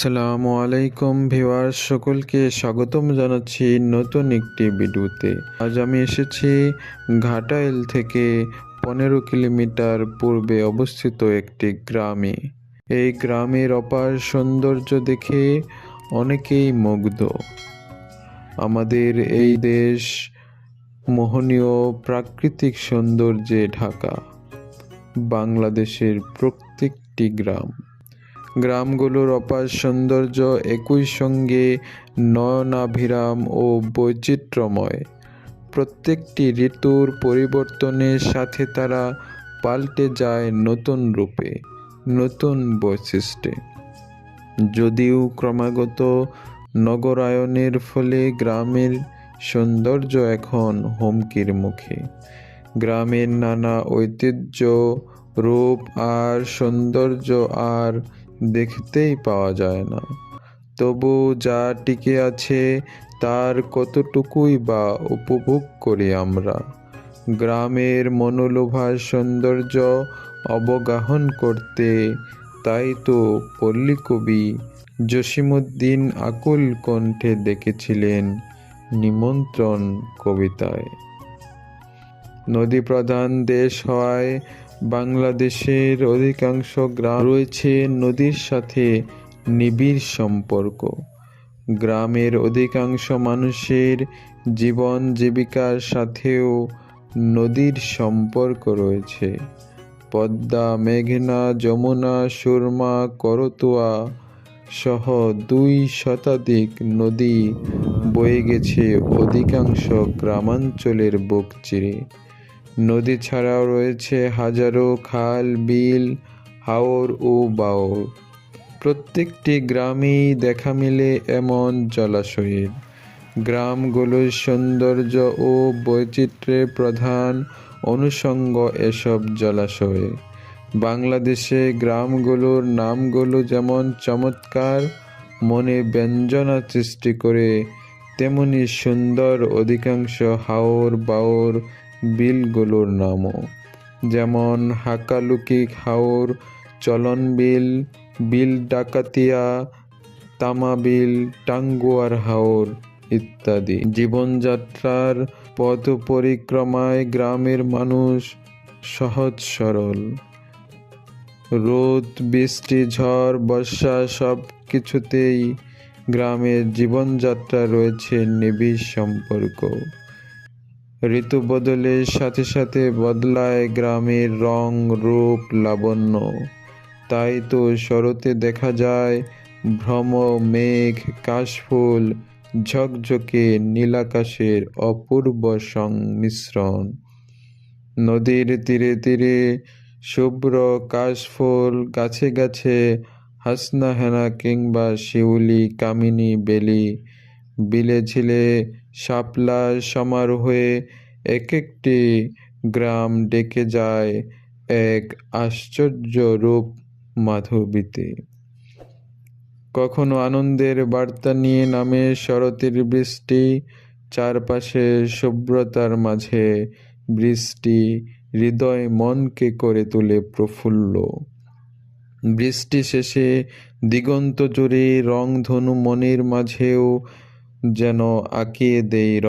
আসসালামু আলাইকুম ভিওয়ার সকলকে স্বাগতম জানাচ্ছি নতুন একটি ভিডিওতে। আজ আমি এসেছি ঘাটাইল থেকে পনেরো কিলোমিটার পূর্বে অবস্থিত একটি গ্রামে। এই গ্রামের অপার সৌন্দর্য দেখে অনেকেই মুগ্ধ। আমাদের এই দেশ মোহনীয় প্রাকৃতিক সৌন্দর্যে ঢাকা, বাংলাদেশের প্রত্যেকটি গ্রাম। গ্রামগুলোর অপার সৌন্দর্য একই সঙ্গে নয়নাভিরাম ও বৈচিত্র্যময়। প্রত্যেকটি ঋতুর পরিবর্তনের সাথে তারা পাল্টে যায় নতুন রূপে, নতুন বৈশিষ্ট্যে। যদিও ক্রমাগত নগরায়নের ফলে গ্রামের সৌন্দর্য এখন হুমকির মুখে। গ্রামের নানা ঐতিহ্য, রূপ আর সৌন্দর্য আর দেখতেই পাওয়া যায় না। তবু যা টিকে আছে, তার কতটুকুই বা উপভোগ করি আমরা। গ্রামের মনোলোভা সৌন্দর্য অবগাহন করতে, তাই তো পল্লী কবি জসিমুদ্দিন আকুল কণ্ঠে ডেকেছিলেন নিমন্ত্রণ কবিতায়। নদী প্রধান দেশ হওয়ায় বাংলাদেশের অধিকাংশ গ্রাম রয়েছে নদীর সাথে নিবিড় সম্পর্ক। গ্রামের অধিকাংশ মানুষের জীবন জীবিকার সাথেও নদীর সম্পর্ক রয়েছে। পদ্মা, মেঘনা, যমুনা, সুরমা, করতোয়া সহ দুই শতাধিক নদী বয়ে গেছে অধিকাংশ গ্রামাঞ্চলের বুক চিরে। নদী ছাড়াও রয়েছে হাজারো খাল, বিল, হাওর ও বাওর। প্রত্যেকটি গ্রামেই দেখা মিলে এমন জলাশয়ের। গ্রামগুলোর সৌন্দর্য ও বৈচিত্র্যের প্রধান অনুষঙ্গ এসব জলাশয়ে। বাংলাদেশে গ্রামগুলোর নামগুলো যেমন চমৎকার, মনে ব্যঞ্জনা সৃষ্টি করে, তেমনি সুন্দর অধিকাংশ হাওর, বাওর বিলগুলোর নামও। যেমন হাকালুকি হাওর, চলন বিল বিল ডাকাতিয়া তামাবিল টাঙ্গুয়ার হাওর ইত্যাদি। জীবনযাত্রার পথ পরিক্রমায় গ্রামের মানুষ সহজ সরল। রোদ, বৃষ্টি, ঝড়, বর্ষা সব কিছুতেই গ্রামের জীবনযাত্রা রয়েছে নিবিড় সম্পর্ক। ঋতু বদলের সাথে সাথে বদলায় গ্রামের রং, রূপ, লাবণ্য। তাই তো শরতে দেখা যায় ভ্রম, মেঘ, কাশফুল, ঝকঝকে নীলাকাশের অপূর্ব সংমিশ্রণ। নদীর তীরে তীরে শুভ্র কাশফুল, গাছে গাছে হাসনা হেনা কিংবা শিউলি, কামিনী, বেলি। বিলে ঝিলে শাপলার সমারোহে এক একটি গ্রাম ডেকে যায় এক আশ্চর্য রূপ মাধবীতে। কখনো আনন্দের বার্তা নিয়ে নামে শরতের বৃষ্টি, চারপাশে শুভ্রতার মাঝে বৃষ্টি হৃদয় মনকে করে তোলে প্রফুল্ল। বৃষ্টি শেষে দিগন্ত জুড়ে রংধনু মনের মাঝেও যেন আঁকিয়ে দেয়